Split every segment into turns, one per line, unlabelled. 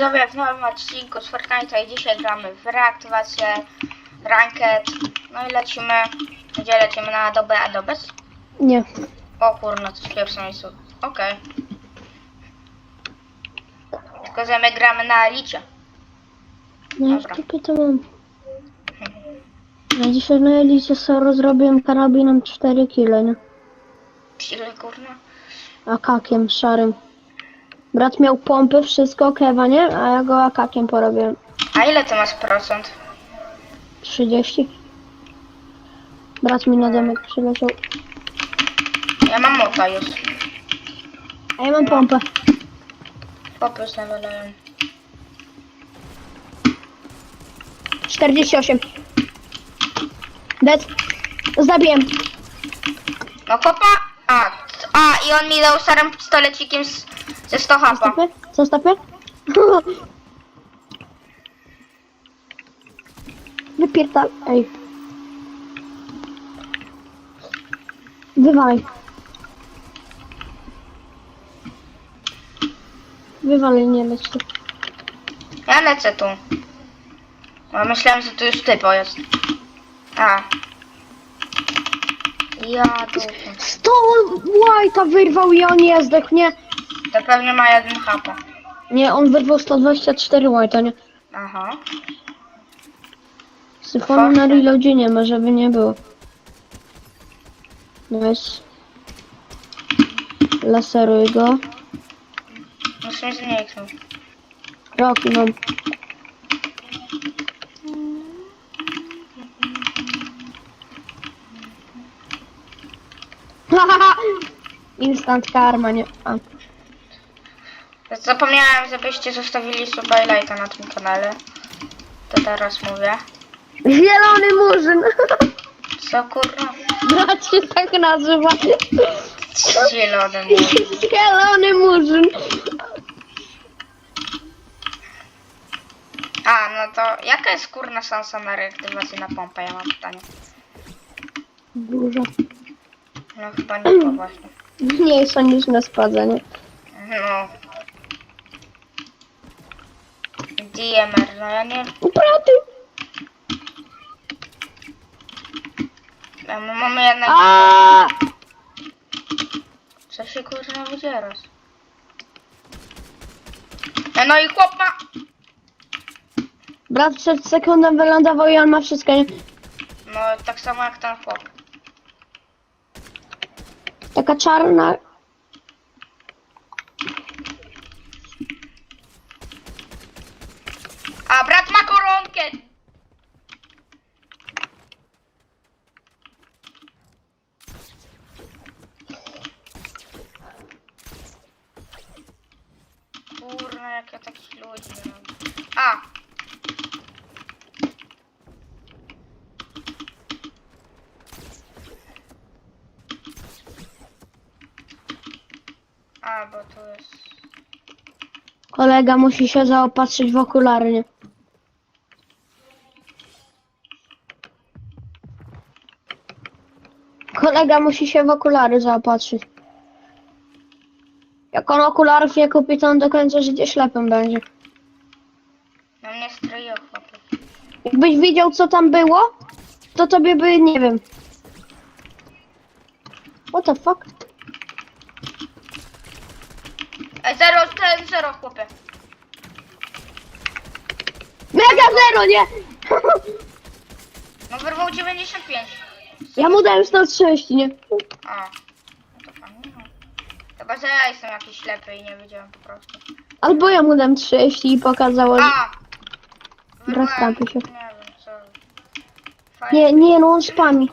Dobra, w nowym odcinku z Fortnite'a i dzisiaj gramy w reaktywację Ranked. No i lecimy, gdzie lecimy na Adobe Adobes?
Nie.
O kurno, to jest pierwsze miejsce. Okej. Tylko, że my gramy na Elicie.
No
Dobra.
dupie to mam. Ja dzisiaj na elicie sobie rozrobiłem karabinem 4 kile, nie?
Ile kurno?
Akakiem szarym. Brat miał pompy, wszystko, kewa, nie? A ja go akakiem porobiłem.
A ile ty masz procent?
30. Brat mi na domek przyleciał.
Ja mam mota już.
A ja mam pompę.
Popysz na wylewem.
48. Dead. Zabiłem.
No kopa? A, a i on mi dał starym pistolecikiem z, ze 100 hapa.
Zostawię? Zostawię? Wypierdal... Ej. Wywalaj. Wywalaj, nie leć tu.
Ja lecę tu. Bo myślałem, że tu już typo jest. A. Ja dupę.
Sto White'a wyrwał i on nie zdechł,
pewnie ma jeden hapa.
Nie, on wyrwał 124 White'a, nie?
Aha.
Syfonu na reloadzie nie ma, żeby nie było. Nice. Laseruj go.
Musimy zniknąć.
Roki mam. Instant karma, nie? A.
Zapomniałem, żebyście zostawili suba i lajka na tym kanale. To teraz mówię.
Zielony murzyn!
Co kurwa?
Brat się tak nazywa.
Zielony mój.
Zielony murzyn.
A, no to jaka jest kurna szansa na reaktywację na pompę? Ja mam pytanie.
Dużo.
No chyba nie było właśnie.
Mniejsza niż na spadzenie.
No. DMR, no ja nie...
Braty!
My mamy jednak...
A!
Co się kurwa wydzierasz? E, No i chłop ma...
Brat przed sekundą wylądował i on ma wszystko, nie?
No tak samo jak ten chłop.
Taka czarna.
A brat ma koronkę! Kurna, ja takich ludzi lubię. A! A, bo tu jest...
Kolega musi się zaopatrzyć w okulary? Kolega musi się w okulary zaopatrzyć. Jak on okularów nie kupi, to on do końca życia ślepym będzie.
Na mnie stryją chłopy.
Jakbyś widział, co tam było, to tobie by, nie wiem. What the fuck?
Ej, zero, ten zero chłopie.
Mega zero, nie?
No wyrwał 95.
Ja mu dałem 130, nie?
A, no. Chyba, że ja jestem jakiś ślepy i nie wiedziałem po prostu.
Albo ja mu dam 30 i pokazało, że...
A!
Kampi się.
Nie wiem, co. Fajnie.
Nie, nie, no on spami.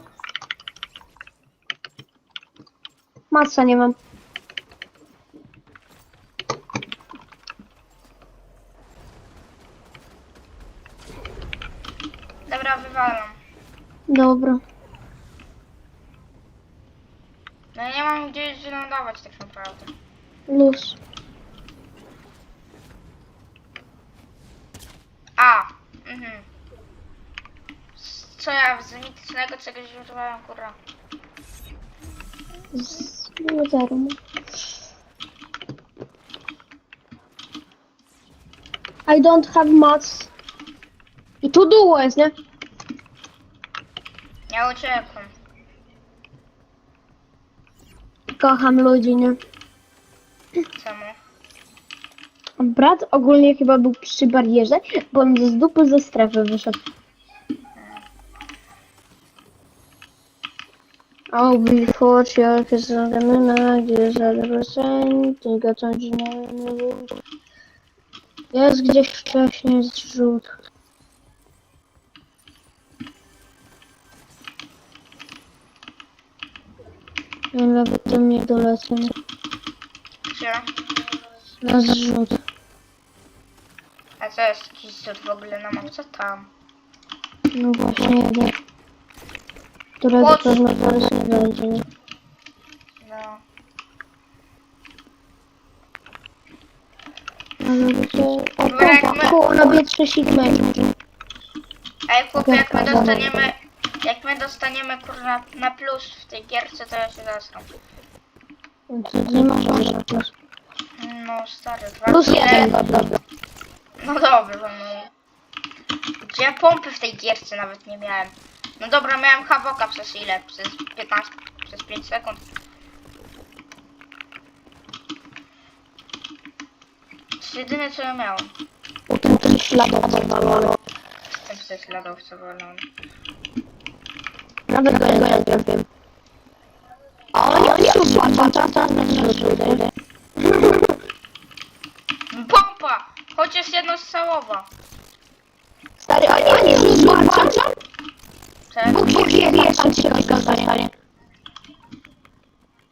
Masa nie mam.
Dobra, wywalam.
Dobra.
No ja nie mam gdzie wylądować tak naprawdę.
Luz.
A! Mhm. Co ja z mitycznego czegoś używałem, kurwa.
Z... Zero. I don't have mats. I tu duło jest, nie?
Ja uciekam.
Kocham ludzi, nie?
Czemu?
Brat ogólnie chyba był przy barierze, bo on z dupy ze strefy wyszedł. Oh, before your kiss on the night, you said it was saying, you got on Jest gdzieś wcześniej zrzut. Ja nawet tym nie dolecę.
Gdzie?
Na zrzut.
A co jest jakiś cud w ogóle na mapce? Tam.
No właśnie jeden. Którego
Chodź.
pewno zaraz nie będzie.
No.
Ale wiecie, o
Dobra, jak
pompa,
my-. Ej chłopie, jak my
Dobra,
dostaniemy... Jak my dostaniemy kurna na plus w tej gierce, to ja się zasram.
Nie ma żadnych plus.
No stary, dwa
Plus
kile.
jeden, dobra, dobra.
No dobrze, no. Gdzie ja pompy w tej gierce nawet nie miałem. No dobra, miałem Havoka przez ile? Przez 15, przez 5 sekund. To jest jedyne co ja miałem.
Potem ten śladowca zawalony.
Ten przez śladowca walony.
Nawet go nie trafiłem. A oni, oni są słabsi, to to na zrzut.
Pompa! Chociaż jedno strzałowa.
Stary, oni, oni są słabsi.
Tak?
Bóg wie, wie, jak się rozgadzanie.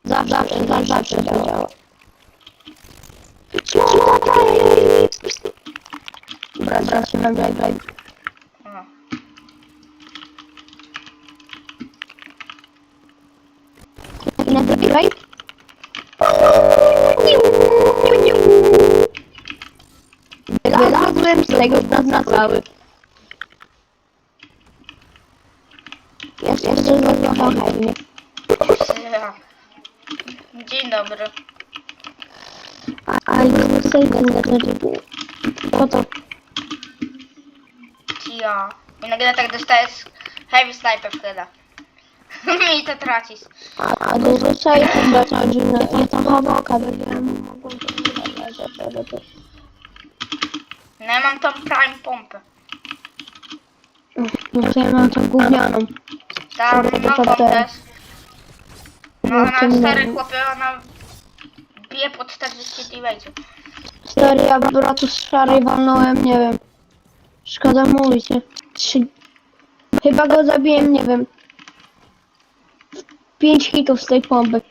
Zawsze, zawsze, zawsze to działa. Dobra, teraz się wam daj, daj.
O.
Nagrywaj. Wylazłem z tego na cały. Jeszcze.
Ja. Dzień dobry.
A, will say that Po to.
Ja. I nagle tak dostaję s- heavy sniper w heada. I to tracisz.
A, a dużo sejfów zacząć, no ja tam hawoka będziemy mogłem to
No ja mam tą prime pompę.
No to ja mam tą gównianą.
Tam
Dobra, to
nową
to te-
też. No
No,
ona
to nie
stary
wiem.
chłopie, ona bije pod 40 damage'ów.
Stary, ja bratu z szarej walnąłem, nie wiem. Szkoda mówić, nie? Trzy... Chyba go zabiłem, nie wiem. Pięć hitów z tej pompy.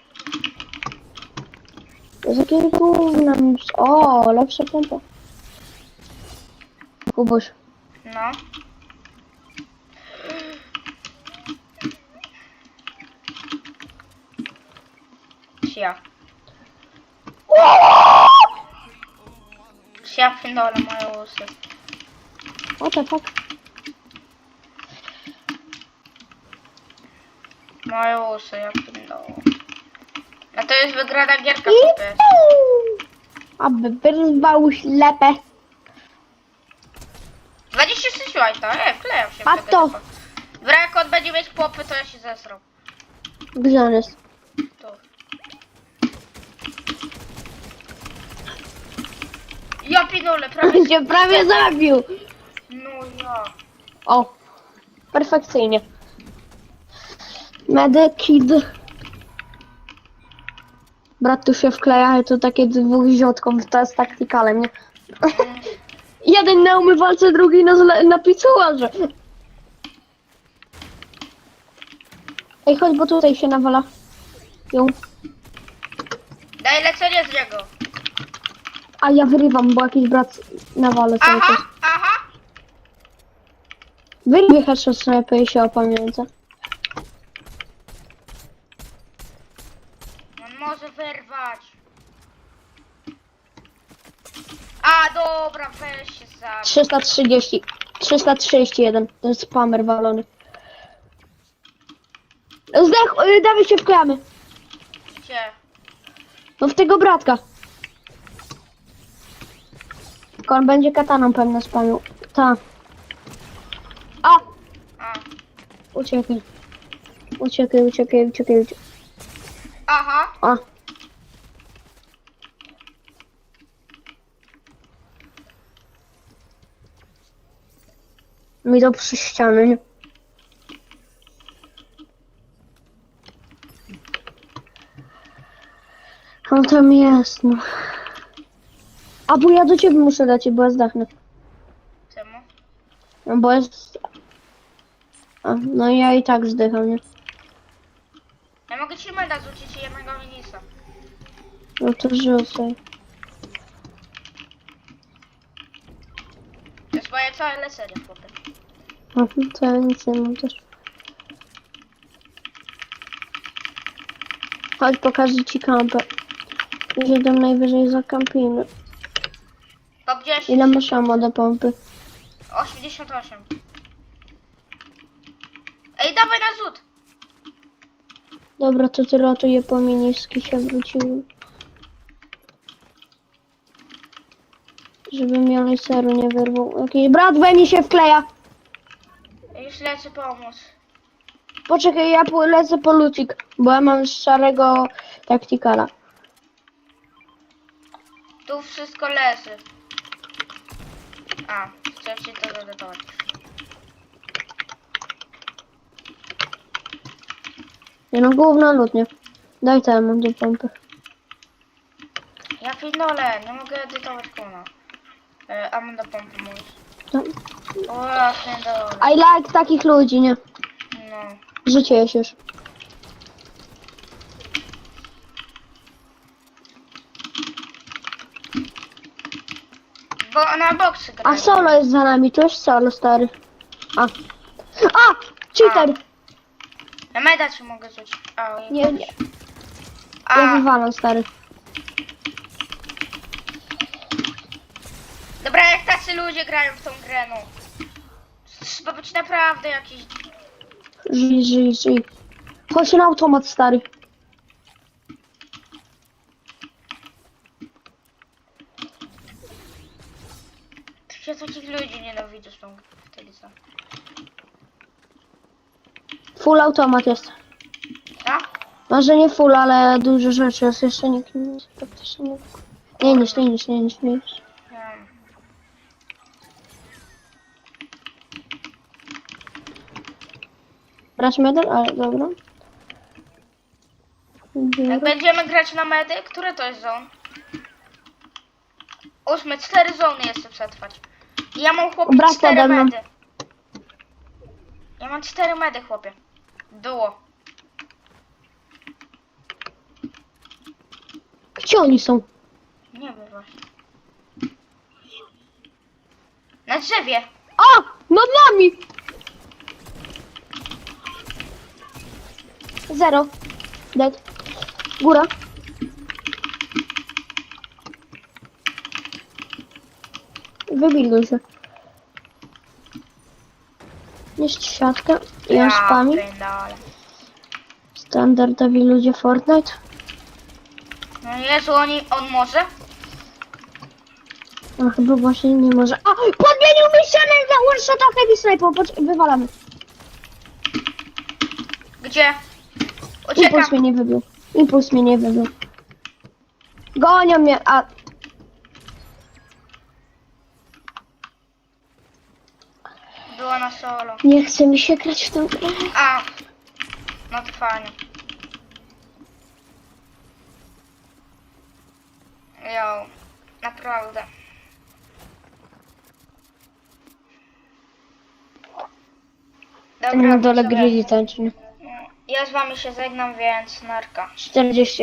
To jest jakieś gówno. O, lepsza pompa. Kubuś.
No. Sia. Sia pindole moje usy.
What the fuck?
Moje usy, ja pindole. A to jest wygrana gierka, chłopie.
Aby wyrwał ślepę.
26 łajta, e, wklejam się w
A
tego
to?
typa. Dobra, jak on będzie mieć popy, to ja się zesrał.
Gdzie on jest?
Tu. Ja pinule, prawie.
Cię prawie zabił.
No ja.
O, perfekcyjnie. Medekid. Brat tu się wkleja, ale to takie dwóch ziotków, to jest taktykalem, nie? Jeden na umywalce, drugi na, zle- na pizzuarze. Ej, chodź, bo tutaj się nawala. Ją.
Daj lecenie z niego.
A ja wyrywam, bo jakiś brat nawala cały czas.
Aha, aha.
Wyrwie headshot snajper i się opamięta.
On może wyrwać. A, dobra, weź się za.
330. 331. To jest spamer walony. Zdech, y, dawaj się wklejamy.
Gdzie?
No w tego bratka. Tylko on będzie kataną pewnie spamił. Ta. A!
A.
Uciekaj. Uciekaj, uciekaj, uciekaj, uciekaj.
Aha.
A. Mi to przy ściany, nie? On tam jest, no. A bo ja do ciebie muszę dać, bo ja zdechnę.
Czemu?
No bo jest... A, no ja i tak zdycham, nie?
Ja mogę ci meda rzucić i jednego minisa.
No to rzucaj.
To jest moje całe lecenie, chłopie.
No to ja nic nie mam też. Chodź, pokażę ci kampę. Tam najwyżej zakampimy.
Top 10.
Ile masz ammo do pompy?
88. Ej, dawaj na zut.
Dobra, to ty ratuję po miniski się wróciły. Żeby mnie laseru nie wyrwał. Jakiś brat we mnie się wkleja.
Już lecę pomóc.
Poczekaj, ja po- lecę po lucik, bo ja mam szarego taktikala.
Tu wszystko leży. A, chciałem się to zadetować.
Nie no, główna lód, nie? Daj temu do pompy.
Ja pindolę, nie mogę edytować kuna. E, a mam do pompy mówisz.
No.
O, ja pindolę.
I like takich ludzi, nie?
No.
Życie jest już.
Bo na boksy gra.
A solo jest za nami, to jest solo, stary. A. A! Cheater!
Ja meda ci mogę rzucić. A,
Nie, nie.
A,
Ja wywalam, stary.
dobra, jak tacy ludzie grają w tą grę, no. Trzeba być naprawdę jakiś...
Żyj, żyj, żyj. Chodź na automat, stary.
Ja takich ludzi nienawidzę z tą w tej grze.
Full automat jest.
A?
Może nie full, ale dużo rzeczy jest. Jeszcze nikt nie praktycznie nie... Nie nie niż, nie niż, nie Brać medal? Ale dobra.
Jak będziemy grać na medy, które to jest zone? Ósme, cztery zony jeszcze przetrwać. I ja mam chłopie
Brak
cztery
pode mną.
medy. Ja mam cztery medy, chłopie. Było.
Gdzie oni są?
Nie wiem właśnie. Na drzewie.
A! Nad nami! Zero. Dead. Góra. Wybilduj się. Jest siatka on spami.
pierdolę.
Standardowi ludzie Fortnite.
No Jezu, oni, on może?
A chyba właśnie nie może. A! Podmienił mi ścianę na one-shota heavy sniper. Poczekaj, wywalamy.
Gdzie?
Impuls
Uciekam.
mnie nie wybił. Impuls mnie nie wybił. Gonią mnie, a...
Była na solo.
Nie chce mi się grać w tą grę.
A. No trwanie. Jo. Naprawdę.
Na dole
widzowie.
tańczy.
Ja z wami się żegnam, więc narka.
40